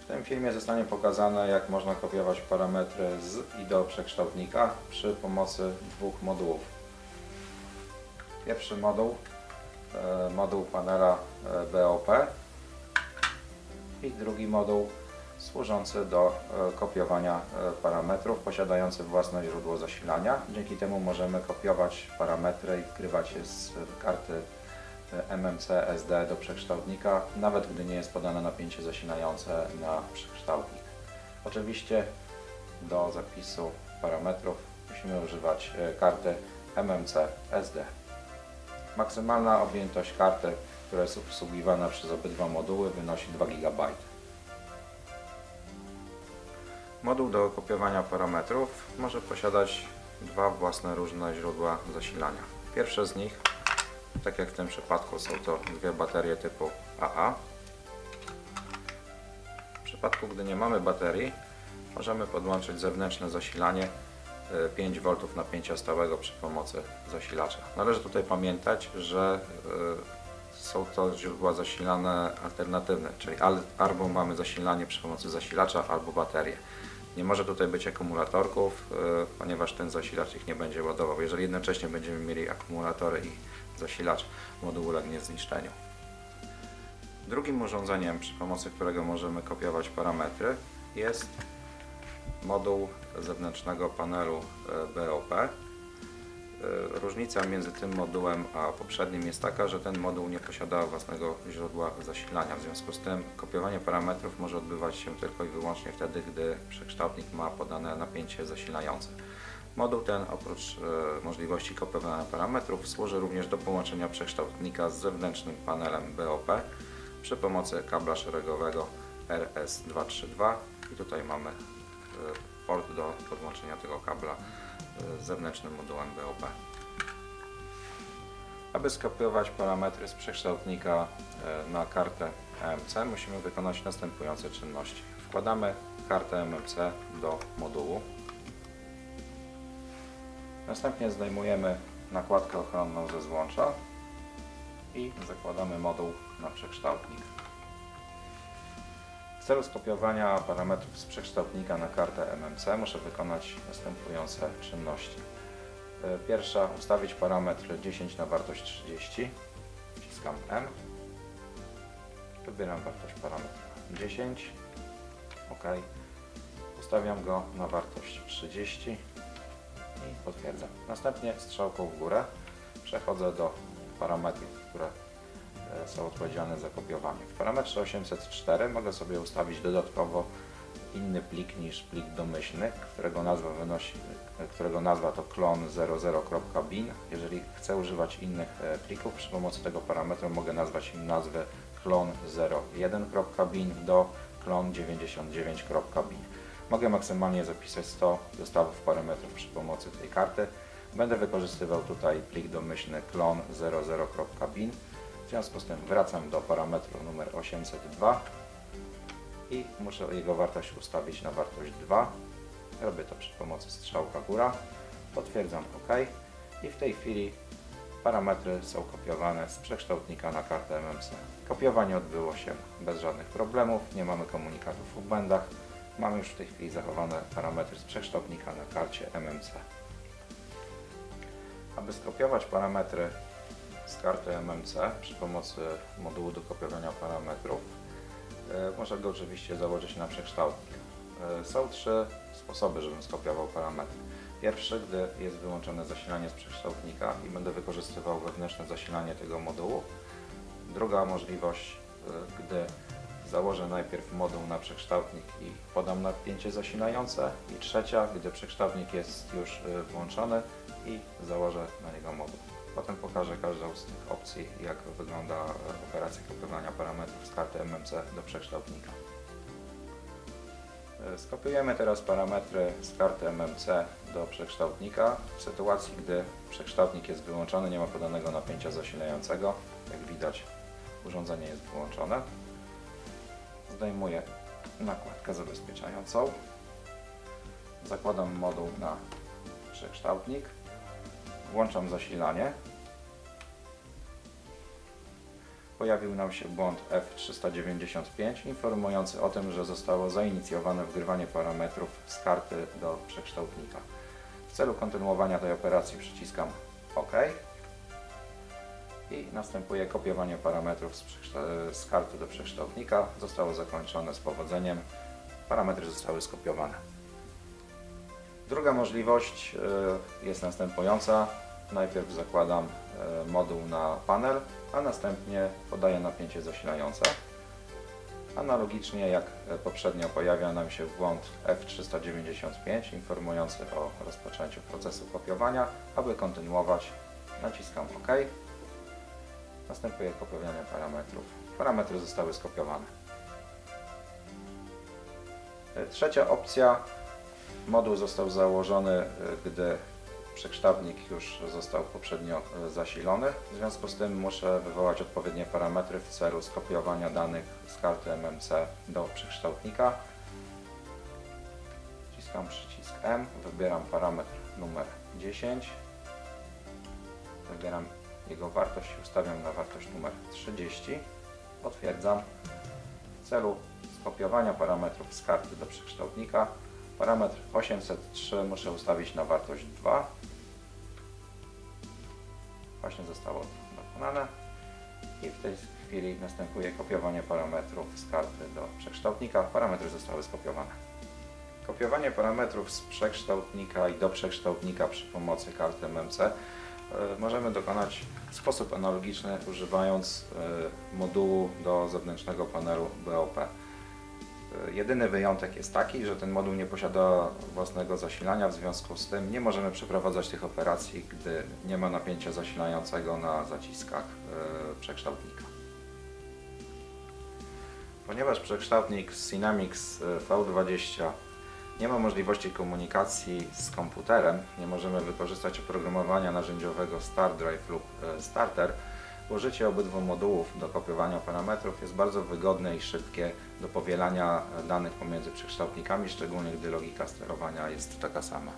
W tym filmie zostanie pokazane jak można kopiować parametry z i do przekształtnika przy pomocy dwóch modułów. Pierwszy moduł, e, moduł panela e, BOP i drugi moduł służący do e, kopiowania e, parametrów, posiadający własne źródło zasilania. Dzięki temu możemy kopiować parametry i wgrywać je z karty e, MMC SD do przekształtnika, nawet gdy nie jest podane napięcie zasilające na przekształtnik. Oczywiście do zapisu parametrów musimy używać karty MMC SD. Maksymalna objętość karty, która jest obsługiwana przez obydwa moduły wynosi 2 GB. Moduł do kopiowania parametrów może posiadać dwa własne różne źródła zasilania. Pierwsze z nich, tak jak w tym przypadku, są to dwie baterie typu AA. W przypadku, gdy nie mamy baterii, możemy podłączyć zewnętrzne zasilanie y, 5 V napięcia stałego przy pomocy zasilacza. Należy tutaj pamiętać, że y, są to źródła zasilane alternatywne, czyli al- albo mamy zasilanie przy pomocy zasilacza, albo baterię. Nie może tutaj być akumulatorków, y, ponieważ ten zasilacz ich nie będzie ładował. Jeżeli jednocześnie będziemy mieli akumulatory i zasilacz, moduł ulegnie zniszczeniu. Drugim urządzeniem, przy pomocy którego możemy kopiować parametry, jest moduł zewnętrznego panelu e, BOP. E, Różnica między tym modułem a poprzednim jest taka, że ten moduł nie posiada własnego źródła zasilania. W związku z tym kopiowanie parametrów może odbywać się tylko i wyłącznie wtedy, gdy przekształtnik ma podane napięcie zasilające. Moduł ten oprócz e, możliwości kopiowania parametrów służy również do połączenia przekształtnika z zewnętrznym panelem BOP przy pomocy kabla szeregowego RS232 i tutaj mamy e, port do podłączenia tego kabla z zewnętrznym modułem BOP. Aby skopiować parametry z przekształtnika e, na kartę EMC musimy wykonać następujące czynności. Wkładamy kartę MMC do modułu. Następnie zdejmujemy nakładkę ochronną ze złącza i zakładamy moduł na przekształtnik. Celu skopiowania parametrów z przekształtnika na kartę MMC muszę wykonać następujące czynności. E, Pierwsza, ustawić parametr 10 na wartość 30. Wciskam M. Wybieram wartość parametra 10. OK. Ustawiam go na wartość 30 i potwierdzam. Następnie strzałką w górę przechodzę do parametrów, które są odpowiedzialne za kopiowanie. W parametrze 804 mogę sobie ustawić dodatkowo inny plik niż plik domyślny, którego nazwa wynosi, którego nazwa to clone 00.bin. Jeżeli chcę używać innych e, plików przy pomocy tego parametru mogę nazwać im nazwę clone 01.bin do clone 99.bin. Mogę maksymalnie zapisać 100 zestawów parametrów przy pomocy tej karty. Będę wykorzystywał tutaj plik domyślny clone 00.bin. W związku z tym wracam do parametru numer 802 i muszę jego wartość ustawić na wartość 2. Robię to przy pomocy strzałka góra. Potwierdzam OK i w tej chwili parametry są kopiowane z przekształtnika na kartę MMC. Kopiowanie odbyło się bez żadnych problemów, nie mamy komunikatów w błędach. Mamy już w tej chwili zachowane parametry z przekształtnika na karcie MMC. Aby skopiować parametry z karty MMC przy pomocy modułu do kopiowania parametrów, e, można go oczywiście założyć na przekształtnik. E, Są trzy sposoby, żebym skopiował parametry. Pierwszy, gdy jest wyłączone zasilanie z przekształtnika i będę wykorzystywał wewnętrzne zasilanie tego modułu. Druga możliwość, e, gdy założę najpierw moduł na przekształtnik i podam napięcie zasilające. I trzecia, gdy przekształtnik jest już włączony i założę na niego moduł. Potem pokażę każdą z tych opcji, jak wygląda e, operacja kopiowania parametrów z karty MMC do przekształtnika. E, Skopiujemy teraz parametry z karty MMC do przekształtnika. W sytuacji, gdy przekształtnik jest wyłączony, nie ma podanego napięcia zasilającego. Jak widać, urządzenie jest wyłączone. Zdejmuję nakładkę zabezpieczającą. Zakładam moduł na przekształtnik. Włączam zasilanie. Pojawił nam się błąd F395 informujący o tym, że zostało zainicjowane wgrywanie parametrów z karty do przekształtnika. W celu kontynuowania tej operacji przyciskam OK i następuje kopiowanie parametrów z, z karty do przekształtnika. Zostało zakończone z powodzeniem. Parametry zostały skopiowane. Druga możliwość y, jest następująca. Najpierw zakładam y, moduł na panel, a następnie podaję napięcie zasilające. Analogicznie jak y, poprzednio pojawia nam się błąd F395 informujący o rozpoczęciu procesu kopiowania. Aby kontynuować naciskam OK. Następuje kopiowanie parametrów. Parametry zostały skopiowane. Trzecia opcja Moduł został założony, y, gdy przekształtnik już został poprzednio y, zasilony. W związku z tym muszę wywołać odpowiednie parametry w celu skopiowania danych z karty MMC do przekształtnika. Wciskam przycisk M, wybieram parametr numer 10. Wybieram jego wartość i ustawiam na wartość numer 30. Potwierdzam. W celu skopiowania parametrów z karty do przekształtnika Parametr 803 muszę ustawić na wartość 2. Właśnie zostało dokonane. I w tej chwili następuje kopiowanie parametrów z karty do przekształtnika. Parametry zostały skopiowane. Kopiowanie parametrów z przekształtnika i do przekształtnika przy pomocy karty MMC e, możemy dokonać w sposób analogiczny używając e, modułu do zewnętrznego panelu BOP. Jedyny wyjątek jest taki, że ten moduł nie posiada własnego zasilania, w związku z tym nie możemy przeprowadzać tych operacji, gdy nie ma napięcia zasilającego na zaciskach e, przekształtnika. Ponieważ przekształtnik Dynamics e, V20 nie ma możliwości komunikacji z komputerem, nie możemy wykorzystać oprogramowania narzędziowego StarDrive lub e, Starter, Użycie obydwu modułów do kopiowania parametrów jest bardzo wygodne i szybkie do powielania danych pomiędzy przekształtnikami, szczególnie gdy logika sterowania jest taka sama.